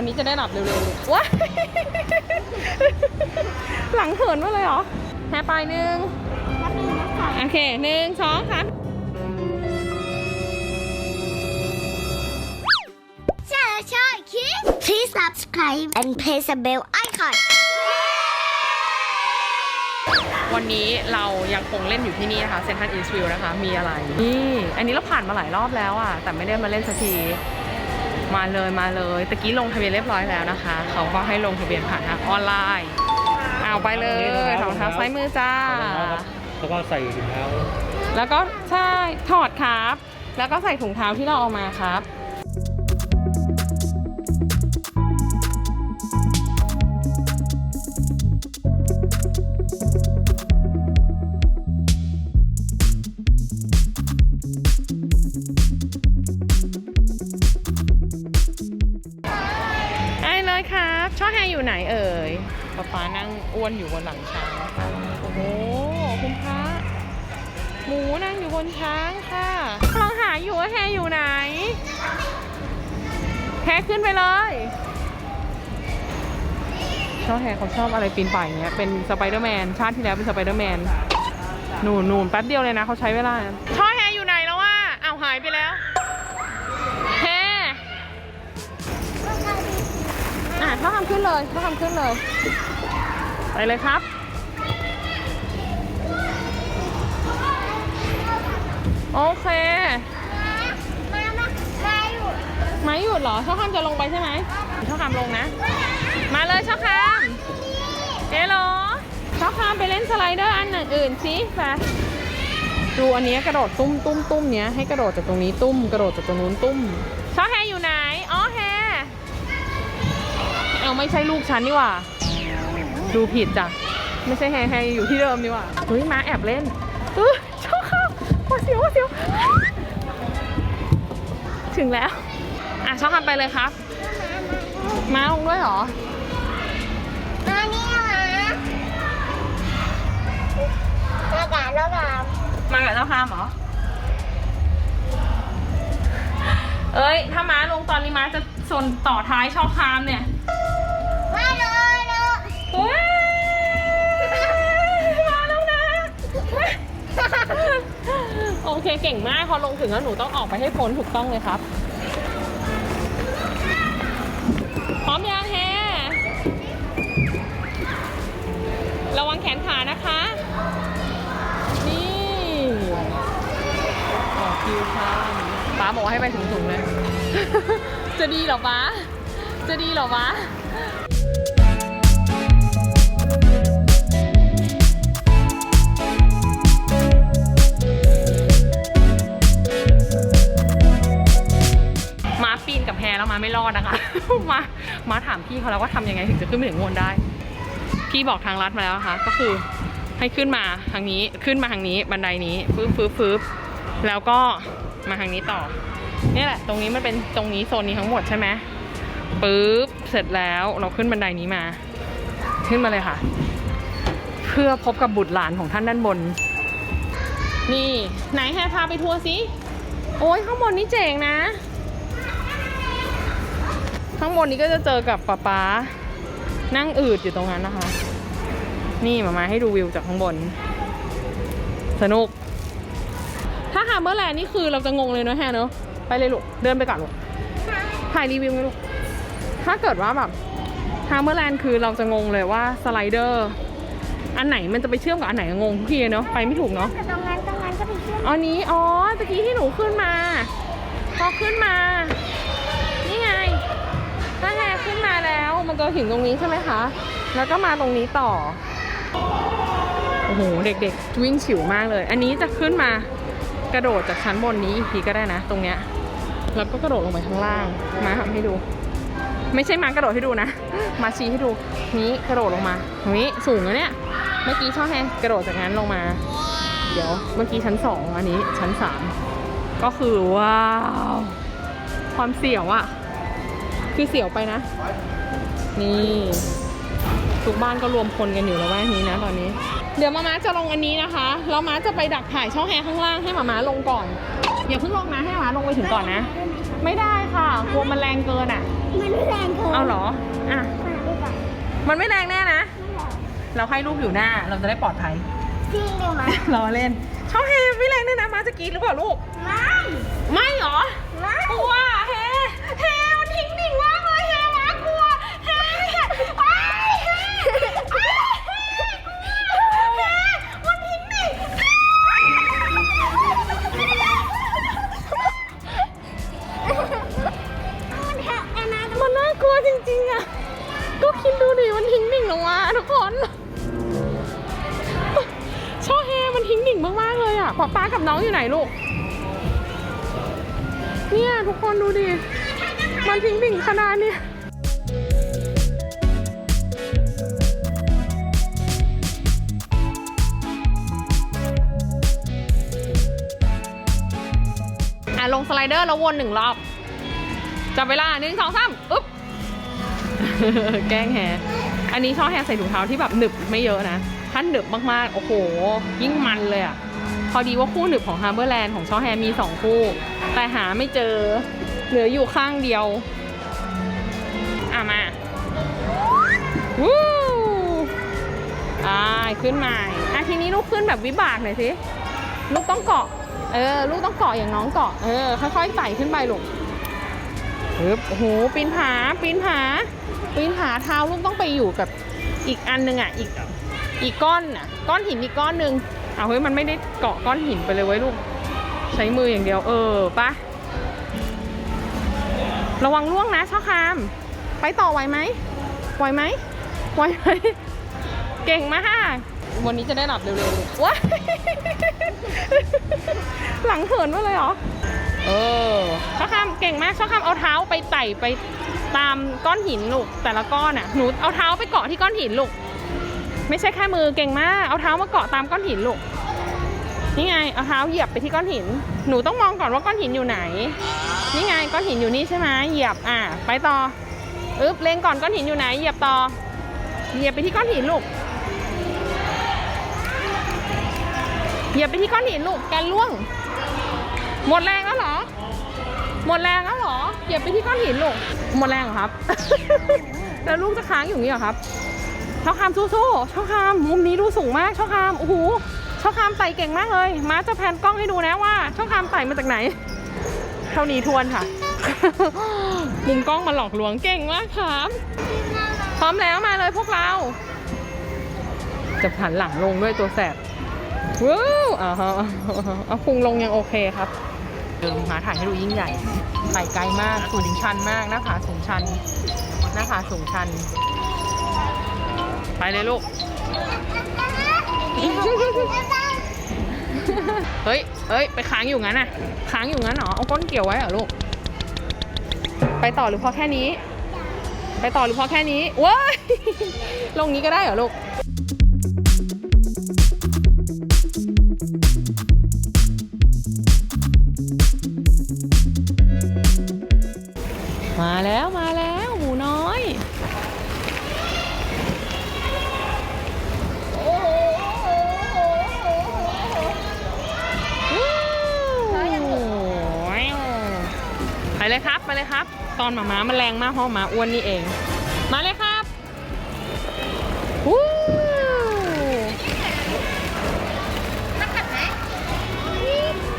วันนี้จะได้หลับเร็วๆว้ายหลังเหินมาเลยเหรอแฮปไปหนึ่งแป๊บนึงนะคะโอเคหนึ่งสองสามใช่ใช่คิด Please subscribe and press the bell icon วันนี้เรายังคงเล่นอยู่ที่นี่นะคะเซนทันอินสวิลนะคะ มีอะไร นี่ อันนี้เราผ่านมาหลายรอบแล้วอะ แต่ไม่ได้มาเล่นสักที มาเลยมาเลยตะกี้ลงทะเบียนเรียบร้อยแล้วนะคะ เขาก็ให้ลงทะเบียนผ่านทางออนไลน์เอาไปเลยรองเท้าซ้ายมือจ้าแล้วก็ใส่ถุงเท้า แล้วก็ใช่ถอดครับ แล้วก็ใส่ถุงเท้าที่เราเอามาครับ ช่อแฮอยู่ไหนเอ่ยป๊าป๊านั่งอ้วนอยู่บนหลังช้าง โอ้โห คุณพระหมูนั่งอยู่บนช้างค่ะกำลังหาอยู่ว่าแฮอยู่ไหน แฮขึ้นไปเลยชอบแฮเขาชอบอะไรปีนป่ายอย่างเงี้ย เป็นสไปเดอร์แมน ชาติที่แล้วเป็นสไปเดอร์แมน หนูหนูแป๊บเดียวเลยนะเขาใช้เวลาช่อแฮ อะเขาทำขึ้นเลยเขาทำขึ้นเลย ไปเลยครับ โอเคมามามาอยู่ไม้หยุดเหรอช่อคามจะลงไปใช่ไหมช่อคามลงนะ มาเลยช่อคามเอ๋เหรอช่อคามไปเล่นสไลเดอร์อันอื่นสิไปดูอันนี้กระโดดตุ้มตุ้มตุ้มเนี้ยให้กระโดดจากตรงนี้ตุ้มกระโดดจากตรงนู้นตุ้มช่อแฮอยู่ไหนอ๋อแฮเอา ไม่ใช่ลูกฉันนี่หว่า ดูผิดจ้ะ ไม่ใช่แฮแฮอยู่ที่เดิมนี่หว่าเฮ้ยมาแอบเล่นเออช่อคามหัวเสียวหัวเสียว ถึงแล้ว อะช่องคำไปเลยครับ ม้าลงด้วยเหรอ มานี่นะแล้วกันแล้วกันมากับเจ้าคามเหรอ เอ้ย ถ้าม้าลงตอนนี้ม้าจะสนต่อท้ายช่องคามเนี่ย โอเคเก่งมากพอลงถึงแล้วหนูต้องออกไปให้พ้นถูกต้องเลยครับ พร้อมยังแฮระวังแขนขานะคะ นี่ออกคิวค่ะป้าบอกว่าให้ไปสูงๆเลย จะดีเหรอป้าจะดีเหรอป้า แล้วมาไม่รอดนะคะ มามาถามพี่เขาแล้วว่าทำยังไงถึงจะขึ้นไปถึงโงนได้ พี่บอกทางลัดมาแล้วนะคะ ก็คือให้ขึ้นมาทางนี้ขึ้นมาทางนี้บันไดนี้ฟืบฟืบฟืบแล้วก็มาทางนี้ต่อเนี่ยแหละ ตรงนี้มันเป็นตรงนี้โซนนี้ทั้งหมดใช่ไหมปึ๊บเสร็จแล้วเราขึ้นบันไดนี้มา ขึ้นมาเลยค่ะ เพื่อพบกับบุตรหลานของท่านด้านบน นี่ ไหนแฮพาไปทัวร์สิโอ้ยข้างบนนี่เจ๋งนะ ข้างบนนี้ก็จะเจอกับป๊าป๊านั่งอืดอยู่ตรงนั้นนะคะ นี่มามาให้ดูวิวจากข้างบน สนุก ถ้าฮาร์เบอร์แลนด์นี่คือเราจะงงเลยเนอะแฮเนอะไปเลยลูก เดินไปก่อนลูกถ่ายรีวิวไหมลูก ถ้าเกิดว่าแบบฮาร์เบอร์แลนด์คือเราจะงงเลยว่าสไลเดอร์ อันไหนมันจะไปเชื่อมกับอันไหนงงทุกทีเนอะไปไม่ถูกเนาะแต่ตรงนั้นตรงนั้นก็ไปเชื่อมอันนี้อ๋อตะกี้ที่หนูขึ้นมา พอขึ้นมา มันก็ถึงตรงนี้ใช่ไหมคะ แล้วก็มาตรงนี้ต่อ โอ้โห เด็กๆ วิ่งฉิวมากเลย อันนี้จะขึ้นมากระโดดจากชั้นบนนี้อีกทีก็ได้นะ ตรงเนี้ย แล้วก็กระโดดลงไปข้างล่าง มาทำให้ดู ไม่ใช่มากระโดดให้ดูนะ มาชี้ให้ดู นี้กระโดดลงมาตรงนี้สูงแล้วเนี่ย เมื่อกี้ช่อแฮกระโดดจากนั้นลงมา เดี๋ยวเมื่อกี้ชั้นสองอันนี้ชั้นสามก็คือว้าว ความเสี่ยวอะคือเสี่ยวไปนะ นี่ ทุกบ้านก็รวมพลกันอยู่แล้วว่านี้นะตอนนี้ เดี๋ยวมาม้าจะลงอันนี้นะคะ แล้วม้าจะไปดักถ่ายช่องแฮข้างล่างให้มาม้าลงก่อน อย่าเพิ่งลงนะให้มาม้าลงไปถึงก่อนนะ ไม่ได้ค่ะกลัวมันแรงเกินอะหมันไม่แรงเกินเอาเหรอ อะมาดูก่อนมันไม่แรงแน่นะไม่แรงเราให้ลูกอยู่หน้าเราจะได้ปลอดภัย จริงหรือไหมรอเล่นชอบเฮไม่แรงแน่นะมาจะกรีดหรือเปล่าลูก ไม่ ไม่เหรอ ไม่กลัวเฮเฮ กคนชอเฮมันทิ้งดิ่งมากๆเลยอะป๊าป๊ากับน้องอยู่ไหนลูก เนี่ยทุกคนดูดิ มันทิ้งดิ่งขนาดนี้อะลงสไลเดอร์แล้ววนหนึ่งรอบ จับเวลาหนึ่งสองสามอึ๊บ แกล้งแฮ อันนี้ชอบแฮใส่ถุงเท้าที่แบบหนึบไม่เยอะนะ ถ้าหนึบมากๆ โอ้โห ยิ่งมันเลยอะพอดีว่าคู่หนึบของ Harborland ของช่อแฮมีสองคู่ แต่หาไม่เจอ เหลืออยู่ข้างเดียว อะมาวู้อ่าขึ้นมาอะทีนี้ลูกขึ้นแบบวิบากหน่อยสิ ลูกต้องเกาะ เออ ลูกต้องเกาะอย่างน้องเกาะ เออ ค่อยๆไต่ขึ้นไปลูก ปึ๊บโอ้โหปีนผาปีนผาปีนผาเท้าลูกต้องไปอยู่กับอีกอันหนึงอะอีกอีกก้อนอะก้อนหินอีกก้อนหนึ่งอ้าเฮ้ยมันไม่ได้เกาะก้อนหินไปเลยไว้ยลูก ใช้มืออย่างเดียวเออปะระวังล่วงนะช่อคาม ไปต่อไหวไหมไหวไหมไหวไหมเก่งมากวันนี้จะได้หลับเร็วๆลูกว้าหลังเหินมาเลยเหรอ เออช่อคำเก่งมากช่อคำเอาเท้าไปไต่ไปตามก้อนหินลูกแต่ละก้อนอะหนูเอาเท้าไปเกาะที่ก้อนหินลูกไม่ใช่แค่มือเก่งมากเอาเท้ามาเกาะตามก้อนหินลูกนี่ไงเอาเท้าเหยียบไปที่ก้อนหิน หนูต้องมองก่อนว่าก้อนหินอยู่ไหน นี่ไงก้อนหินอยู่นี่ใช่ไหมเหยียบอะไปต่ออึ๊บเล็งก่อนก้อนหินอยู่ไหนเหยียบต่อเหยียบไปที่ก้อนหินลูกเหยียบไปที่ก้อนหินลูกกันล่วง หมดแรงแล้วเหรอ หมดแรงแล้วเหรอเหยียบไปที่ก้อนหินลูกหมดแรงเหรอครับ แล้วลูกจะค้างอยู่นี้เหรอครับช่อคามสู้ๆช่อคามมุมนี้ดูสูงมากช่อคามโอ้โหช่อคามไต่เก่งมากเลย มาจะแพนกล้องให้ดูนะว่าช่อคามไต่มาจากไหน เท่านี้ทวนค่ะ มุมกล้องมาหลอกลวงเก่งมากครับพร้อมแล้วมาเลยพวกเรา จะหันหลังลงด้วยตัวแสบว้าวอ่าฮะเอาพุงลงยังโอเคครับ เดินมาถ่ายให้ดูยิ่งใหญ่ไต่ไกลมากสูงชันมากหน้าผาสูงชันหน้าผาสูงชัน ไปเลยลูก เฮ้ยเฮ้ย ไปค้างอยู่งั้นน่ะ ค้างอยู่งั้นเหรอ เอาก้นเกี่ยวไว้เหรอลูก ไปต่อหรือพอแค่นี้ ไปต่อหรือพอแค่นี้ว้ายลงนี้ก็ได้เหรอลูก ตอนหมาม้ามันแรงมากเพราะหมาอ้วนนี่เอง มาเลยครับวู้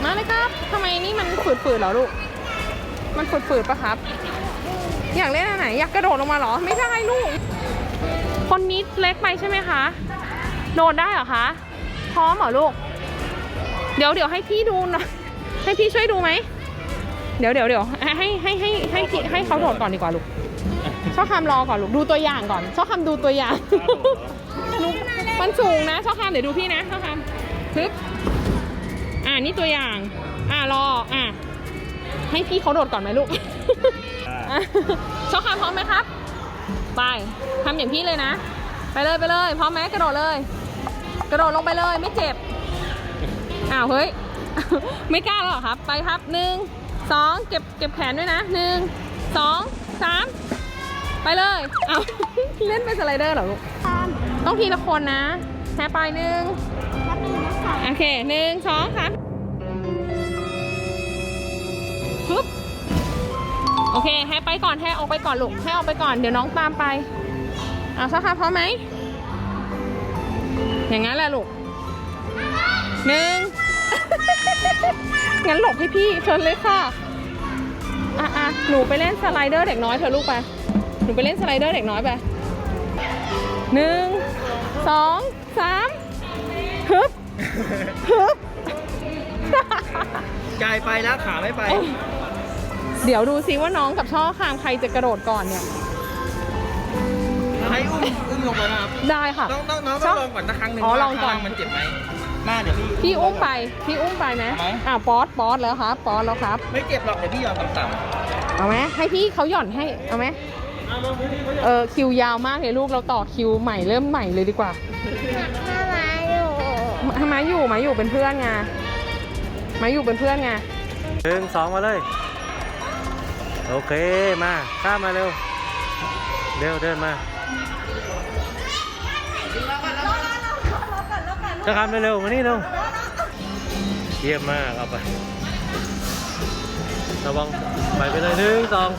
มาเลยครับทำไมนี่มันฝืดๆเหรอลูก มันฝืดๆปะครับ อยากเล่นอันไหน อยากกระโดดลงมาเหรอ ไม่ได้ลูก คนนี้เล็กไปใช่ไหมคะ โดดได้เหรอคะ พร้อมเหรอลูก เดี๋ยวเดี๋ยวให้พี่ดูหน่อย ให้พี่ช่วยดูไหม เดี๋ยวเดี๋ยวเดี๋ยวให้ให้ให้ให้ให้ให้เขาโดดก่อนดีกว่าลูกชอบคำรอก่อนลูกดูตัวอย่างก่อนชอบคำดูตัวอย่างลูกมันสูงนะชอบคำเดี๋ยวดูพี่นะชอบคำทึบอ่านี่ตัวอย่าง อ่ารออะให้พี่เขาโดดก่อนไหมลูกอะชอบคำพร้อมไหมครับ ไปทำอย่างพี่เลยนะ ไปเลยไปเลยพร้อมไหมกระโดดเลย กระโดดลงไปเลยไม่เจ็บอ้าวเฮ้ย ไม่กล้าแล้วเหรอครับ ไปครับหนึ่ง สองเก็บเก็บแขนด้วยนะหนึ่งสองสามไปเลย เอา เล่นเป็นสไลเดอร์เหรอลูกตามต้องทีละคนนะแค่ไปหนึ่งแป๊บนึงนะคะโอเคหนึ่งสองสามปึ๊บโอเคให้ไปก่อนให้ออกไปก่อนลูกให้ออกไปก่อนเดี๋ยวน้องตามไปเอาสักค่ะพร้อมไหมอย่างนั้นแหละลูกหนึ่ง งั้นหลบให้พี่เชิญเลยค่ะอะอะหนูไปเล่นสไลเดอร์เด็กน้อยเธอะลูกไป หนูไปเล่นสไลเดอร์เด็กน้อยไปหนึ่งสองสามฮึบฮึบ กายไปแล้วขาไม่ไป เดี๋ยวดูซิว่าน้องกับช่อคางใครจะกระโดดก่อนเนี่ย ให้อุ้มอุ้มลงไปนะครับ ได้ค่ะน้องน้องน้องชต้ออบงลองก่อนสักครั้งหนึ่งอ๋อว่าลองก่อน ข้างมันเจ็บไหม มาเดี๋ยวพี่พี่อุ้มไป พี่อุ้มไปไหมเอาไหมอ่าป๊อตป๊อตแล้วครับป๊อตแล้วครับ ไม่เจ็บหรอกเดี๋ยวพี่ยอมต่ำเอาไหมให้พี่เขาหย่อนให้ เอาไหมเออคิวยาวมากเลยลูกเราต่อคิวใหม่เริ่มใหม่เลยดีกว่าถ้ามาอยู่ทำไมอยู่มาอยู่เป็นเพื่อนไงมาอยู่เป็นเพื่อนไงหนึ่งสองมาเลย โอเคมาข้ามมาเร็ว เร็วเดินมา จะทำเร็วๆมานี่เร็วเยี่ยมมากเอาไประวังไปไปเลยหนึ่งสอง